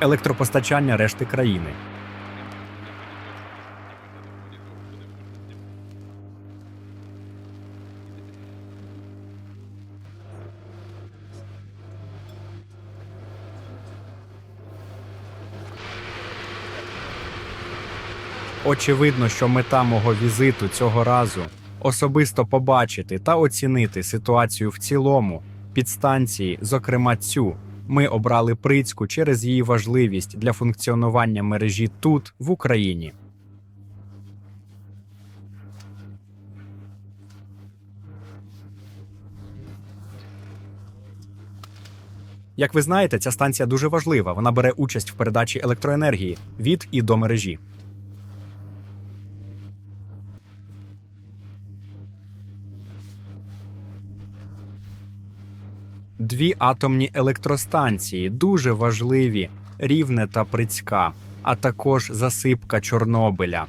електропостачання решти країни. Очевидно, що мета мого візиту цього разу особисто побачити та оцінити ситуацію в цілому підстанції, зокрема цю. Ми обрали Прицьку через її важливість для функціонування мережі тут, в Україні. Як ви знаєте, ця станція дуже важлива. Вона бере участь в передачі електроенергії від і до мережі. Дві атомні електростанції дуже важливі, рівне та Прицька, а також засипка Чорнобиля.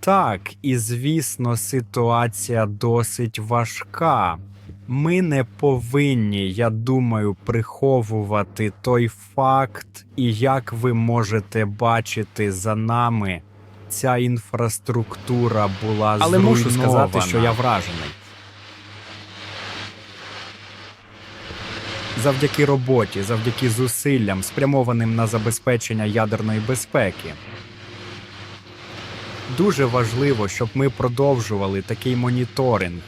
Так, і звісно, ситуація досить важка. Ми не повинні, я думаю, приховувати той факт, і як ви можете бачити за нами, ця інфраструктура була Але мушу сказати, що я вражений. Завдяки роботі, завдяки зусиллям, спрямованим на забезпечення ядерної безпеки. Дуже важливо, щоб ми продовжували такий моніторинг.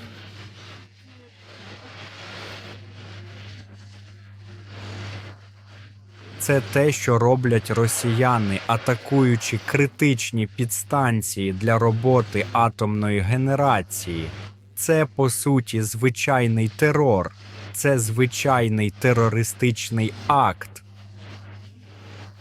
Це те, що роблять росіяни, атакуючи критичні підстанції для роботи атомної генерації. Це по суті звичайний терор, це звичайний терористичний акт.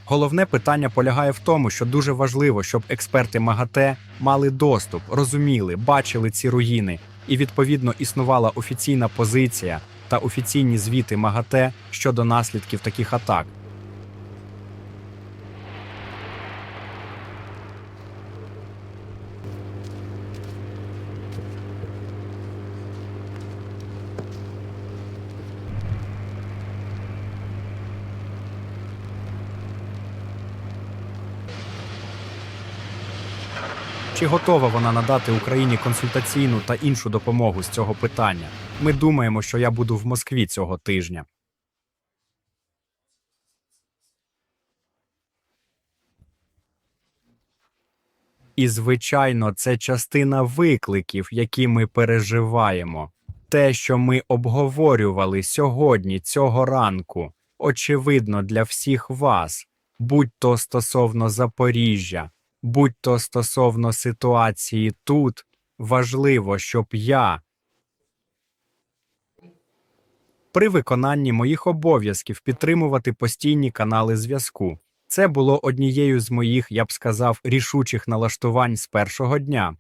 Головне питання полягає в тому, що дуже важливо, щоб експерти МАГАТЕ мали доступ, розуміли, бачили ці руїни, і відповідно існувала офіційна позиція та офіційні звіти МАГАТЕ щодо наслідків таких атак. Чи готова вона надати Україні консультаційну та іншу допомогу з цього питання? Ми думаємо, що я буду в Москві цього тижня. І, звичайно, це частина викликів, які ми переживаємо. Те, що ми обговорювали сьогодні, цього ранку, очевидно для всіх вас, будь то стосовно Запоріжжя, будь то стосовно ситуації тут, важливо, щоб я при виконанні моїх обов'язків підтримувати постійні канали зв'язку. Це було однією з моїх, я б сказав, рішучих налаштувань з першого дня.